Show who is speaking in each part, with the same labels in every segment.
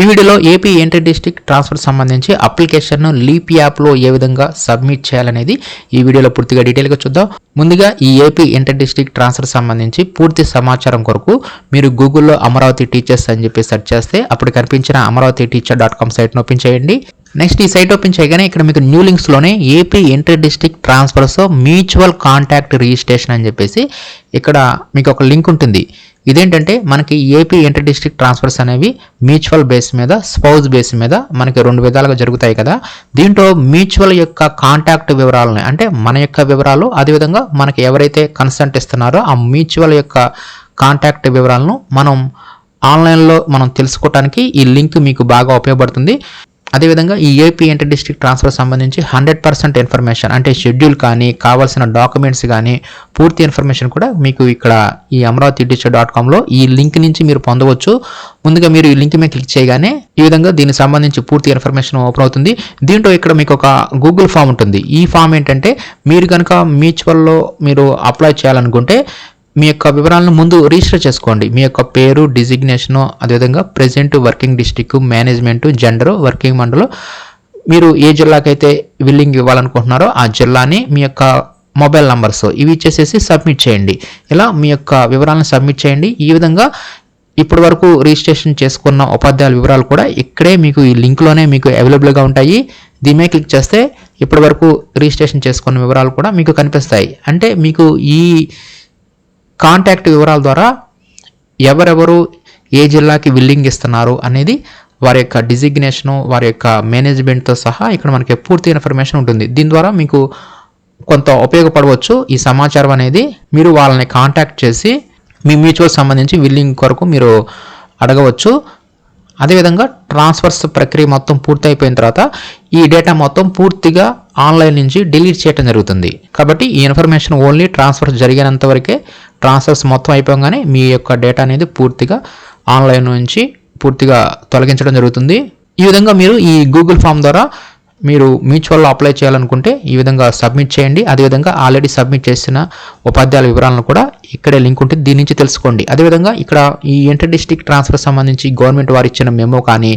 Speaker 1: ఈ వీడియోలో AP enter district transfer సంబంధించి అప్లికేషన్ను లీప్ యాప్లో ఏ విధంగా సబ్మిట్ చేయాలనేది ఈ వీడియోలో పూర్తిగా డీటెయిల్గా చూద్దాం. ముందుగా ఈ ఏపీ ఇంటర్ డిస్ట్రిక్ట్ ట్రాన్స్ఫర్ సంబంధించి పూర్తి సమాచారం కొరకు మీరు గూగుల్లో అమరావతి టీచర్స్ అని చెప్పి సెర్చ్ చేస్తే అప్పుడు కనిపించిన అమరావతి టీచర్ డాట్ కామ్ సైట్ను ఓపెన్ చేయండి. నెక్స్ట్ ఈ సైట్ ఓపెన్ చేయగానే ఇక్కడ మీకు new లింక్స్లోనే AP inter district transfers mutual contact registration అని చెప్పేసి ఇక్కడ మీకు ఒక లింక్ ఉంటుంది. ఇదేంటంటే మనకి ఏపీ ఇంటర్ డిస్ట్రిక్ట్ ట్రాన్స్ఫర్స్ అనేవి మ్యూచువల్ బేస్ మీద స్పౌజ్ బేస్ మీద మనకి రెండు విధాలుగా జరుగుతాయి కదా. దీంట్లో మ్యూచువల్ యొక్క కాంటాక్ట్ వివరాలని అంటే మన యొక్క వివరాలు అదేవిధంగా మనకి ఎవరైతే కన్సెంట్ ఇస్తున్నారో ఆ మ్యూచువల్ యొక్క కాంటాక్ట్ వివరాలను మనం ఆన్లైన్లో మనం తెలుసుకోవటానికి ఈ లింక్ మీకు బాగా ఉపయోగపడుతుంది. అదేవిధంగా ఈ ఏపీ ఇంటర్ డిస్ట్రిక్ట్ ట్రాన్స్ఫర్ సంబంధించి హండ్రెడ్ పర్సెంట్ ఇన్ఫర్మేషన్ అంటే షెడ్యూల్ కానీ కావాల్సిన డాక్యుమెంట్స్ కానీ పూర్తి ఇన్ఫర్మేషన్ కూడా మీకు ఇక్కడ ఈ అమరావతి టీచర్ డాట్ కామ్లో ఈ లింక్ నుంచి మీరు పొందవచ్చు. ముందుగా మీరు ఈ లింక్ మీద క్లిక్ చేయగానే ఈ విధంగా దీనికి సంబంధించి పూర్తి ఇన్ఫర్మేషన్ ఓపెన్ అవుతుంది. దీంట్లో ఇక్కడ మీకు ఒక గూగుల్ ఫామ్ ఉంటుంది. ఈ ఫామ్ ఏంటంటే మీరు కనుక మ్యూచువల్లో మీరు అప్లై చేయాలనుకుంటే మీ యొక్క వివరాలను ముందు రిజిస్టర్ చేసుకోండి. మీ యొక్క పేరు డిజిగ్నేషను అదేవిధంగా present working district management gender working మండలం. మీరు ఏ జిల్లాకైతే విల్లింగ్ ఇవ్వాలనుకుంటున్నారో ఆ జిల్లాని మీ యొక్క మొబైల్ నంబర్స్ ఇవి ఇచ్చేసేసి సబ్మిట్ చేయండి. ఇలా మీ యొక్క వివరాలను సబ్మిట్ చేయండి. ఈ విధంగా ఇప్పటి వరకు రిజిస్ట్రేషన్ చేసుకున్న ఉపాధ్యాయుల వివరాలు కూడా ఇక్కడే మీకు ఈ లింక్లోనే మీకు అవైలబుల్గా ఉంటాయి. దీని మీద క్లిక్ చేస్తే ఇప్పటి వరకు రిజిస్ట్రేషన్ చేసుకున్న వివరాలు కూడా మీకు కనిపిస్తాయి. అంటే మీకు ఈ కాంటాక్ట్ వివరాల ద్వారా ఎవరెవరు ఏ జిల్లాకి విల్లింగ్ ఇస్తున్నారు అనేది వారి యొక్క డిజిగ్నేషను వారి యొక్క మేనేజ్మెంట్తో సహా ఇక్కడ మనకి పూర్తి ఇన్ఫర్మేషన్ ఉంటుంది. దీని ద్వారా మీకు కొంత ఉపయోగపడవచ్చు. ఈ సమాచారం అనేది మీరు వాళ్ళని కాంటాక్ట్ చేసి మీ మ్యూచువల్ సంబంధించి విల్లింగ్ కొరకు మీరు అడగవచ్చు. అదేవిధంగా ట్రాన్స్ఫర్స్ ప్రక్రియ మొత్తం పూర్తయిపోయిన తర్వాత ఈ డేటా మొత్తం పూర్తిగా ఆన్లైన్ నుంచి డిలీట్ చేయడం జరుగుతుంది. కాబట్టి ఈ ఇన్ఫర్మేషన్ ఓన్లీ ట్రాన్స్ఫర్ జరిగినంత వరకే ట్రాన్స్ఫర్స్ మొత్తం అయిపోగానే మీ యొక్క డేటా అనేది పూర్తిగా ఆన్లైన్ నుంచి పూర్తిగా తొలగించడం జరుగుతుంది. ఈ విధంగా మీరు ఈ గూగుల్ ఫామ్ ద్వారా మీరు మ్యూచువల్లో అప్లై చేయాలనుకుంటే ఈ విధంగా సబ్మిట్ చేయండి. అదేవిధంగా ఆల్రెడీ సబ్మిట్ చేసిన ఉపాధ్యాయుల వివరాలను కూడా ఇక్కడే లింక్ ఉంటుంది. దీని నుంచి తెలుసుకోండి. అదేవిధంగా ఇక్కడ ఈ ఇంటర్ డిస్ట్రిక్ట్ ట్రాన్స్ఫర్ సంబంధించి గవర్నమెంట్ వారు ఇచ్చిన మెమో కానీ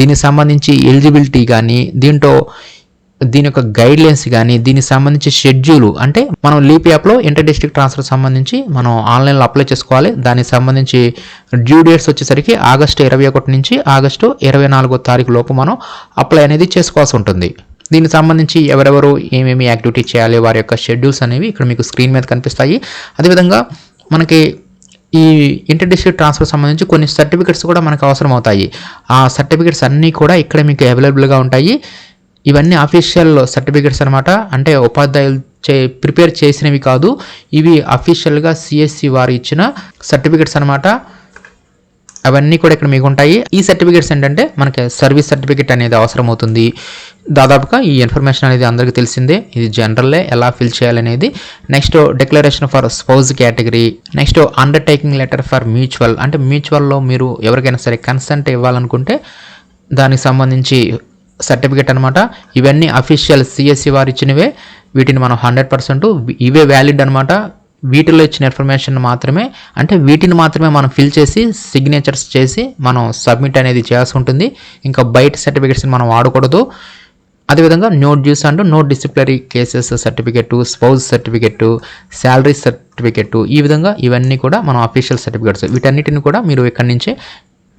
Speaker 1: దీనికి సంబంధించి ఎలిజిబిలిటీ కానీ దీంట్లో దీని యొక్క గైడ్లైన్స్ కానీ దీనికి సంబంధించి షెడ్యూల్ అంటే మనం లీప్ యాప్లో ఇంటర్ డిస్ట్రిక్ట్ ట్రాన్స్ఫర్ సంబంధించి మనం ఆన్లైన్లో అప్లై చేసుకోవాలి. దానికి సంబంధించి డ్యూ డేట్స్ వచ్చేసరికి ఆగస్టు ఇరవై ఒకటి నుంచి ఆగస్టు ఇరవై నాలుగో తారీఖు లోపు మనం అప్లై అనేది చేసుకోవాల్సి ఉంటుంది. దీనికి సంబంధించి ఎవరెవరు ఏమేమి యాక్టివిటీ చేయాలి వారి యొక్క షెడ్యూల్స్ అనేవి ఇక్కడ మీకు స్క్రీన్ మీద కనిపిస్తాయి. అదేవిధంగా మనకి ఈ ఇంటర్ డిస్ట్రిక్ట్ ట్రాన్స్ఫర్ సంబంధించి కొన్ని సర్టిఫికెట్స్ కూడా మనకు అవసరం అవుతాయి ఆ సర్టిఫికెట్స్ అన్నీ కూడా ఇక్కడ మీకు అవైలబుల్గా ఉంటాయి. ఇవన్నీ అఫీషియల్ సర్టిఫికెట్స్ అనమాట అంటే ఉపాధ్యాయులు చే ప్రిపేర్ చేసినవి కాదు ఇవి అఫీషియల్గా సిఎస్సి వారు ఇచ్చిన సర్టిఫికెట్స్ అనమాట అవన్నీ కూడా ఇక్కడ మీకు ఉంటాయి. ఈ సర్టిఫికేట్స్ ఏంటంటే మనకి సర్వీస్ సర్టిఫికేట్ అనేది అవసరం అవుతుంది దాదాపుగా ఈ ఇన్ఫర్మేషన్ అనేది అందరికీ తెలిసిందే. ఇది జనరల్లే ఎలా ఫిల్ చేయాలనేది. Next declaration for spouse category next undertaking letter for mutual అంటే మ్యూచువల్లో మీరు ఎవరికైనా సరే కన్సెంట్ ఇవ్వాలనుకుంటే దానికి సంబంధించి సర్టిఫికేట్ అనమాట ఇవన్నీ అఫీషియల్ సిఎస్సి వారు ఇచ్చినవే. వీటిని మనం హండ్రెడ్ పర్సెంట్ ఇవే వ్యాలిడ్ అనమాట వీటిలో ఇచ్చిన ఇన్ఫర్మేషన్ మాత్రమే. అంటే వీటిని మాత్రమే మనం ఫిల్ చేసి సిగ్నేచర్స్ చేసి మనం సబ్మిట్ అనేది చేయాల్సి ఉంటుంది. ఇంకా బయట సర్టిఫికేట్స్ని మనం వాడకూడదు. అదేవిధంగా note dues and no disciplinary cases certificate spouse certificate salary certificate ఈ విధంగా ఇవన్నీ కూడా మనం అఫీషియల్ సర్టిఫికెట్స్ వీటన్నిటిని కూడా మీరు ఇక్కడి నుంచే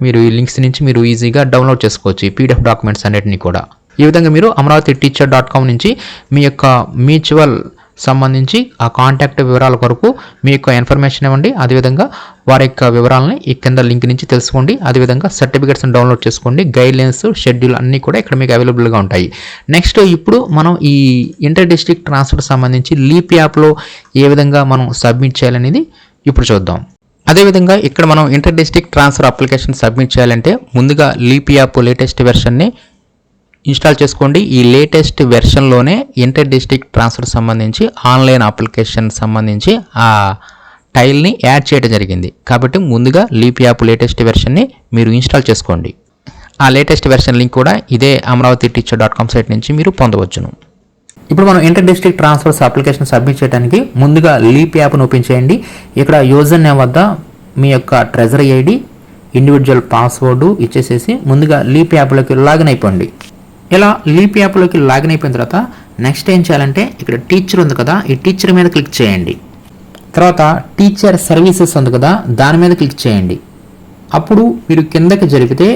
Speaker 1: మీరు ఈ లింక్స్ నుంచి మీరు ఈజీగా డౌన్లోడ్ చేసుకోవచ్చు ఈ పీడిఎఫ్ డాక్యుమెంట్స్ అన్నిటిని కూడా. ఈ విధంగా మీరు అమరావతి టీచర్ డాట్ కామ్ నుంచి మీ యొక్క మ్యూచువల్ సంబంధించి ఆ కాంటాక్ట్ వివరాల కొరకు మీ యొక్క ఇన్ఫర్మేషన్ ఇవ్వండి. అదేవిధంగా వారి యొక్క వివరాలని ఈ కింద లింక్ నుంచి తెలుసుకోండి. అదేవిధంగా సర్టిఫికేట్స్ని డౌన్లోడ్ చేసుకోండి. గైడ్లైన్స్ షెడ్యూల్ అన్నీ కూడా ఇక్కడ మీకు అవైలబుల్గా ఉంటాయి. నెక్స్ట్ ఇప్పుడు మనం ఈ ఇంటర్ డిస్ట్రిక్ట్ ట్రాన్స్ఫర్ సంబంధించి లీప్ యాప్లో ఏ విధంగా మనం సబ్మిట్ చేయాలనేది ఇప్పుడు చూద్దాం. అదేవిధంగా ఇక్కడ మనం inter district transfer application submit చేయాలంటే ముందుగా లీప్ యాప్ లేటెస్ట్ వెర్షన్ని ఇన్స్టాల్ చేసుకోండి. ఈ లేటెస్ట్ వెర్షన్లోనే ఇంటర్ డిస్ట్రిక్ట్ ట్రాన్స్ఫర్ సంబంధించి ఆన్లైన్ అప్లికేషన్ సంబంధించి ఆ టైల్ని యాడ్ చేయడం జరిగింది. కాబట్టి ముందుగా లీప్ యాప్ లేటెస్ట్ వెర్షన్ని మీరు ఇన్స్టాల్ చేసుకోండి. ఆ లేటెస్ట్ వెర్షన్ లింక్ కూడా ఇదే Amaravati teacher dot com site నుంచి మీరు పొందవచ్చును. ఇప్పుడు మనం inter district transfers application submit చేయడానికి ముందుగా లీప్ యాప్ను ఓపెన్ చేయండి. ఇక్కడ యూజర్ నేమ్ వద్ద మీ యొక్క ట్రెజరీ ఐడి ఇండివిజువల్ పాస్వర్డ్ ఇచ్చేసేసి ముందుగా లీప్ యాప్లోకి లాగిన్ అయిపోండి. ఇలా లీప్ యాప్లోకి లాగిన్ అయిపోయిన తర్వాత నెక్స్ట్ ఏం చేయాలంటే ఇక్కడ టీచర్ ఉంది కదా ఈ టీచర్ మీద క్లిక్ చేయండి. తర్వాత టీచర్ సర్వీసెస్ ఉంది కదా దాని మీద క్లిక్ చేయండి. అప్పుడు మీరు కిందకి జరిపితే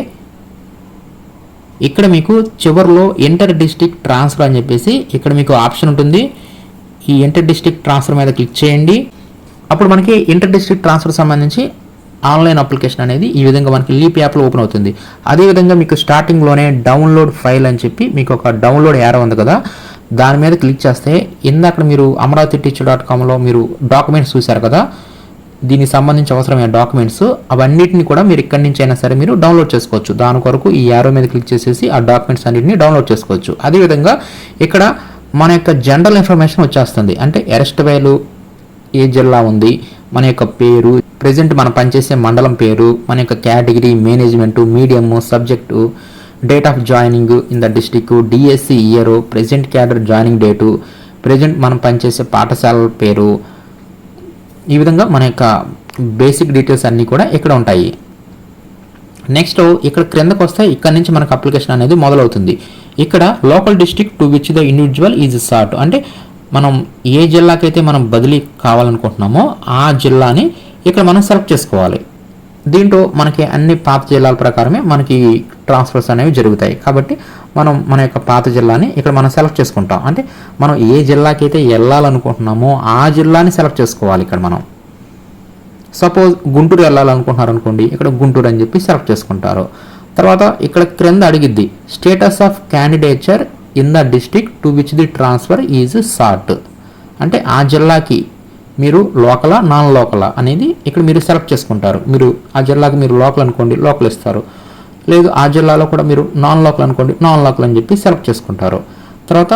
Speaker 1: ఇక్కడ మీకు చివరిలో ఇంటర్ డిస్ట్రిక్ట్ ట్రాన్స్ఫర్ అని చెప్పేసి ఇక్కడ మీకు ఆప్షన్ ఉంటుంది. ఈ ఇంటర్ డిస్ట్రిక్ట్ ట్రాన్స్ఫర్ మీద క్లిక్ చేయండి. అప్పుడు మనకి ఇంటర్ డిస్ట్రిక్ట్ ట్రాన్స్ఫర్ సంబంధించి ఆన్లైన్ అప్లికేషన్ అనేది ఈ విధంగా మనకి లీప్ యాప్లో ఓపెన్ అవుతుంది. అదేవిధంగా మీకు స్టార్టింగ్లోనే డౌన్లోడ్ ఫైల్ అని చెప్పి మీకు ఒక డౌన్లోడ్ యారో ఉంది కదా. దాని మీద క్లిక్ చేస్తే ఇందాక మీరు అమరావతి టీచర్ డాట్ కామ్లో మీరు డాక్యుమెంట్స్ చూశారు కదా. దీనికి సంబంధించి అవసరమైన డాక్యుమెంట్స్ అవన్నిటిని కూడా మీరు ఇక్కడి నుంచి అయినా సరే మీరు డౌన్లోడ్ చేసుకోవచ్చు. దాని కొరకు ఈ యారో మీద క్లిక్ చేసేసి ఆ డాక్యుమెంట్స్ అన్నిటిని డౌన్లోడ్ చేసుకోవచ్చు. అదేవిధంగా ఇక్కడ మన యొక్క జనరల్ ఇన్ఫర్మేషన్ వచ్చేస్తుంది. అంటే అరెస్ట్ వేలు ఏ జిల్లా ఉంది మన యొక్క పేరు ప్రజెంట్ మనం పనిచేసే మండలం పేరు మన యొక్క category management medium subject date of joining in the district DSC year present cadre joining date present మనం పనిచేసే పాఠశాల పేరు ఈ విధంగా మన యొక్క బేసిక్ డీటెయిల్స్ అన్నీ కూడా ఇక్కడ ఉంటాయి. నెక్స్ట్ ఇక్కడ క్రిందకు వస్తే ఇక్కడ నుంచి మనకు అప్లికేషన్ అనేది మొదలవుతుంది. ఇక్కడ local district to which the individual is sought అంటే మనం ఏ జిల్లాకైతే మనం బదిలీ కావాలనుకుంటున్నామో ఆ జిల్లాని ఇక్కడ మనం సెలెక్ట్ చేసుకోవాలి. దీంట్లో మనకి అన్ని పాత జిల్లాల ప్రకారమే మనకి ట్రాన్స్ఫర్స్ అనేవి జరుగుతాయి. కాబట్టి మనం మన యొక్క పాత జిల్లాని ఇక్కడ మనం సెలెక్ట్ చేసుకుంటాం. అంటే మనం ఏ జిల్లాకైతే వెళ్ళాలనుకుంటున్నామో ఆ జిల్లాని సెలెక్ట్ చేసుకోవాలి ఇక్కడ మనం. సపోజ్ గుంటూరు వెళ్ళాలనుకుంటున్నారు అనుకోండి ఇక్కడ గుంటూరు అని చెప్పి సెలెక్ట్ చేసుకుంటారు. తర్వాత ఇక్కడ క్రింద అడిగిద్ది status of candidature in the district to which the transfer is sought అంటే ఆ జిల్లాకి మీరు లోకలా నాన్ లోకలా అనేది ఇక్కడ మీరు సెలెక్ట్ చేసుకుంటారు. మీరు ఆ జిల్లాకి మీరు లోకల్ అనుకోండి లోకల్ ఇస్తారు లేదు ఆ జిల్లాలో కూడా మీరు నాన్ లోకల్ అనుకోండి నాన్ లోకల్ అని చెప్పి సెలెక్ట్ చేసుకుంటారు. తర్వాత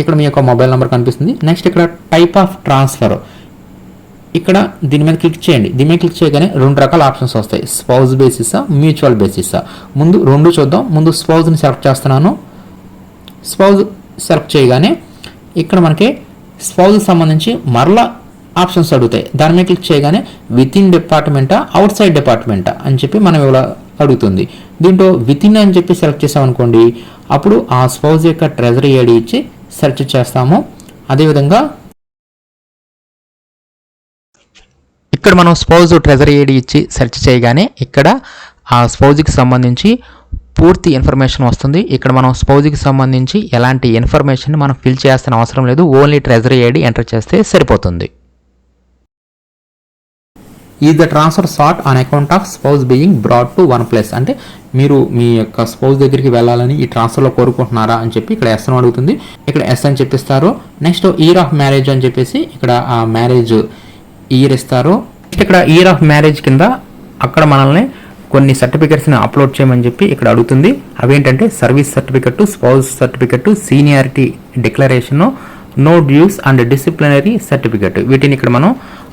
Speaker 1: ఇక్కడ మీ యొక్క మొబైల్ నెంబర్ కనిపిస్తుంది. నెక్స్ట్ ఇక్కడ టైప్ ఆఫ్ ట్రాన్స్ఫర్ ఇక్కడ దీని మీద క్లిక్ చేయండి. దీని మీద క్లిక్ చేయగానే రెండు రకాల ఆప్షన్స్ వస్తాయి. స్పౌజ్ బేసిసా మ్యూచువల్ బేసిసా ముందు రెండు చూద్దాం. ముందు స్పౌజ్ని సెలెక్ట్ చేస్తున్నాను. స్పౌజ్ సెలెక్ట్ చేయగానే ఇక్కడ మనకి స్పౌజ్ సంబంధించి మరలా ఆప్షన్స్ అడుగుతాయి. దాని మీద క్లిక్ చేయగానే విత్ ఇన్ డిపార్ట్మెంటా అవుట్ సైడ్ డిపార్ట్మెంటా అని చెప్పి మనం ఇలా అడుగుతుంది. దీంట్లో విత్ ఇన్ అని చెప్పి సెలెక్ట్ చేసామనుకోండి అప్పుడు ఆ స్పౌజ్ యొక్క ట్రెజరీ ఐడి ఇచ్చి సెర్చ్ చేస్తాము. అదేవిధంగా ఇక్కడ మనం స్పౌజ్ ట్రెజరీ ఐడి ఇచ్చి సెర్చ్ చేయగానే ఇక్కడ ఆ స్పౌజ్కి సంబంధించి పూర్తి ఇన్ఫర్మేషన్ వస్తుంది. ఇక్కడ మనం స్పౌజ్కి సంబంధించి ఎలాంటి ఇన్ఫర్మేషన్ మనం ఫిల్ చేయాల్సిన అవసరం లేదు. ఓన్లీ ట్రెజరీ ఐడి ఎంటర్ చేస్తే సరిపోతుంది. ఈ the transfer sought on account of spouse being brought to one place అంటే మీరు మీ యొక్క స్పౌజ్ దగ్గరికి వెళ్ళాలని ఈ ట్రాన్స్ఫర్లో కోరుకుంటున్నారా అని చెప్పి ఇక్కడ ఎస్ అని అడుగుతుంది. ఇక్కడ ఎస్ అని చెప్పిస్తారు. నెక్స్ట్ ఇయర్ ఆఫ్ మ్యారేజ్ అని చెప్పేసి ఇక్కడ ఆ మ్యారేజ్ ఇయర్ ఇస్తారు. ఇక్కడ ఇయర్ ఆఫ్ మ్యారేజ్ కింద అక్కడ మనల్ని కొన్ని సర్టిఫికెట్స్ని అప్లోడ్ చేయమని చెప్పి ఇక్కడ అడుగుతుంది. అవేంటంటే service certificate spouse certificate seniority declaration no dues and disciplinary certificate వీటిని ఇక్కడ మనం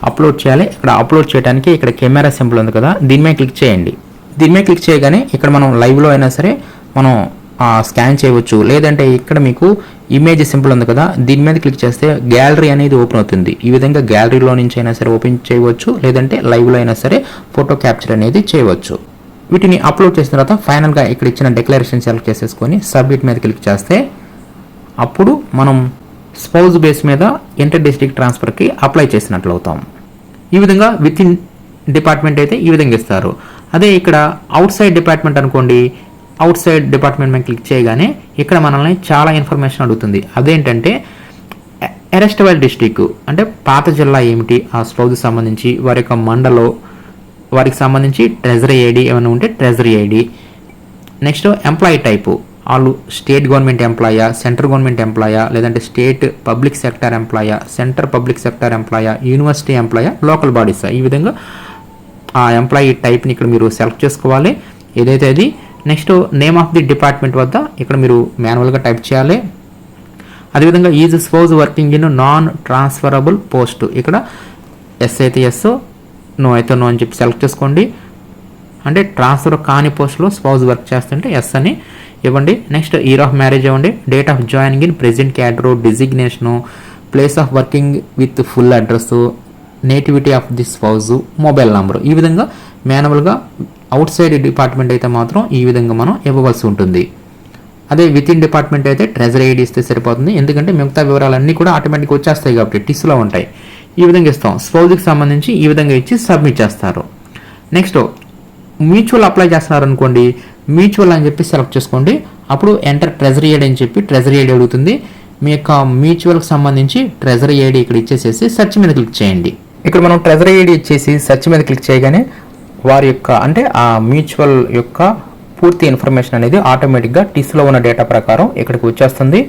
Speaker 1: అప్లోడ్ చేయాలి. ఇక్కడ అప్లోడ్ చేయడానికి ఇక్కడ కెమెరా సింపుల్ ఉంది కదా దీని మీద క్లిక్ చేయండి. దీని మీద క్లిక్ చేయగానే ఇక్కడ మనం లైవ్లో అయినా సరే మనం స్కాన్ చేయవచ్చు. లేదంటే ఇక్కడ మీకు ఇమేజ్ సింపుల్ ఉంది కదా దీని మీద క్లిక్ చేస్తే గ్యాలరీ అనేది ఓపెన్ అవుతుంది. ఈ విధంగా గ్యాలరీలో నుంచి అయినా సరే ఓపెన్ చేయవచ్చు. లేదంటే లైవ్లో అయినా సరే ఫోటో క్యాప్చర్ అనేది చేయవచ్చు. వీటిని అప్లోడ్ చేసిన తర్వాత ఫైనల్గా ఇక్కడ ఇచ్చిన డిక్లరేషన్ సెలెక్ట్ చేసేసుకొని సబ్మిట్ మీద క్లిక్ చేస్తే అప్పుడు మనం స్పౌజ్ బేస్ మీద ఇంటర్ డిస్ట్రిక్ట్ ట్రాన్స్ఫర్కి అప్లై చేసినట్లు అవుతాం ఈ విధంగా విత్ ఇన్ డిపార్ట్మెంట్ అయితే ఈ విధంగా ఇస్తారు. అదే ఇక్కడ అవుట్ సైడ్ డిపార్ట్మెంట్ అనుకోండి అవుట్ సైడ్ డిపార్ట్మెంట్ మీద క్లిక్ చేయగానే ఇక్కడ మనల్ని చాలా ఇన్ఫర్మేషన్ అడుగుతుంది. అదేంటంటే అరెస్టబుల్ డిస్టిక్ అంటే పాత జిల్లా ఏమిటి? ఆ స్పౌజ్ సంబంధించి వారి యొక్క మండలో వారికి సంబంధించి ట్రెజరీ ఐడి ఏమైనా ఉంటే treasury ID next employee type. వాళ్ళు స్టేట్ గవర్నమెంట్ ఎంప్లాయా సెంట్రల్ గవర్నమెంట్ ఎంప్లాయా లేదంటే స్టేట్ పబ్లిక్ సెక్టర్ ఎంప్లాయా సెంటర్ పబ్లిక్ సెక్టర్ ఎంప్లాయా యూనివర్సిటీ ఎంప్లాయా లోకల్ బాడీసా ఈ విధంగా ఆ ఎంప్లాయీ టైప్ని ఇక్కడ మీరు సెలెక్ట్ చేసుకోవాలి. ఏదైతే అది next name of the department వద్ద ఇక్కడ మీరు మాన్యువల్గా టైప్ చేయాలి. అదేవిధంగా is spouse working in non transferable post ఇక్కడ ఎస్ అయితే ఎస్ నో అయితే నో అని చెప్పి సెలెక్ట్ చేసుకోండి. అంటే ట్రాన్స్ఫర్ కాని పోస్టులో స్పౌజ్ వర్క్ చేస్తుంటే ఎస్ అని ఇవ్వండి. నెక్స్ట్ ఇయర్ ఆఫ్ మ్యారేజ్ ఇవ్వండి. Date of joining in present cadre designation place of working with full address nativity of the spouse mobile number ఈ విధంగా మాన్యువల్గా అవుట్ సైడ్ డిపార్ట్మెంట్ అయితే మాత్రం ఈ విధంగా మనం ఇవ్వవలసి ఉంటుంది. అదే విత్ ఇన్ డిపార్ట్మెంట్ అయితే ట్రెజరీ ఐడి ఇస్తే సరిపోతుంది. ఎందుకంటే మిగతా వివరాలన్నీ కూడా ఆటోమేటిక్గా వచ్చేస్తాయి కాబట్టి టిస్లో ఉంటాయి. ఈ విధంగా ఇస్తాం. స్పౌజ్కి సంబంధించి ఈ విధంగా ఇచ్చి సబ్మిట్ చేస్తారు. నెక్స్ట్ మ్యూచువల్ అప్లై చేస్తున్నారు అనుకోండి మ్యూచువల్ అని చెప్పి సెలెక్ట్ చేసుకోండి. అప్పుడు ఎంటర్ ట్రెజరీ ఐడి అని చెప్పి ట్రెజరీ ఐడి అడుగుతుంది. మీ యొక్క మ్యూచువల్కి సంబంధించి ట్రెజరీ ఐడి ఇక్కడ ఇచ్చేసేసి సెర్చ్ మీద క్లిక్ చేయండి. ఇక్కడ మనం ట్రెజరీ ఐడి ఇచ్చేసి సెర్చ్ మీద క్లిక్ చేయగానే వారి యొక్క అంటే ఆ మ్యూచువల్ యొక్క పూర్తి ఇన్ఫర్మేషన్ అనేది ఆటోమేటిక్గా టిస్లో ఉన్న డేటా ప్రకారం ఇక్కడికి వచ్చేస్తుంది.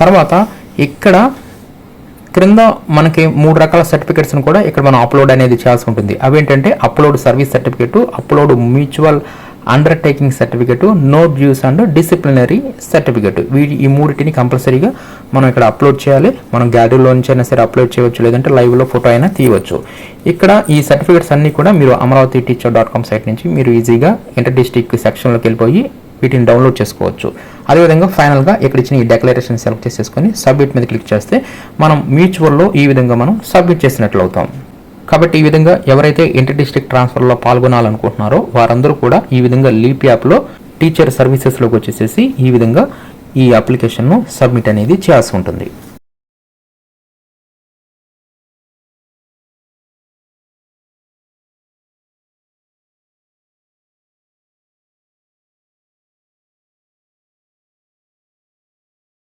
Speaker 1: తర్వాత ఇక్కడ క్రింద మనకి మూడు రకాల సర్టిఫికెట్స్ని కూడా ఇక్కడ మనం అప్లోడ్ అనేది చేయాల్సి ఉంటుంది. అవేంటంటే upload service certificate upload mutual undertaking certificate no dues and disciplinary certificate వీటి ఈ మూడింటిని కంపల్సరీగా మనం ఇక్కడ అప్లోడ్ చేయాలి. మనం గ్యాలరీలో నుంచి అయినా సరే అప్లోడ్ చేయవచ్చు లేదంటే లైవ్లో ఫోటో అయినా తీయవచ్చు. ఇక్కడ ఈ సర్టిఫికెట్స్ అన్నీ కూడా మీరు Amaravati teacher dot com site నుంచి మీరు ఈజీగా ఇంటర్ డిస్టిక్ సెక్షన్లోకి వెళ్ళిపోయి వీటిని డౌన్లోడ్ చేసుకోవచ్చు. అదేవిధంగా ఫైనల్గా ఇక్కడ ఇచ్చిన ఈ డెక్లరేషన్ సెలెక్ట్ చేసేసుకొని సబ్మిట్ మీద క్లిక్ చేస్తే మనం మ్యూచువల్లో ఈ విధంగా మనం సబ్మిట్ చేసినట్లు అవుతాం. కాబట్టి ఈ విధంగా ఎవరైతే ఇంటర్ డిస్ట్రిక్ట్ ట్రాన్స్ఫర్లో పాల్గొనాలనుకుంటున్నారో వారందరూ కూడా ఈ విధంగా లీప్ యాప్లో టీచర్ సర్వీసెస్లోకి వచ్చేసేసి ఈ విధంగా ఈ అప్లికేషన్ను సబ్మిట్ అనేది చేయాల్సి ఉంటుంది.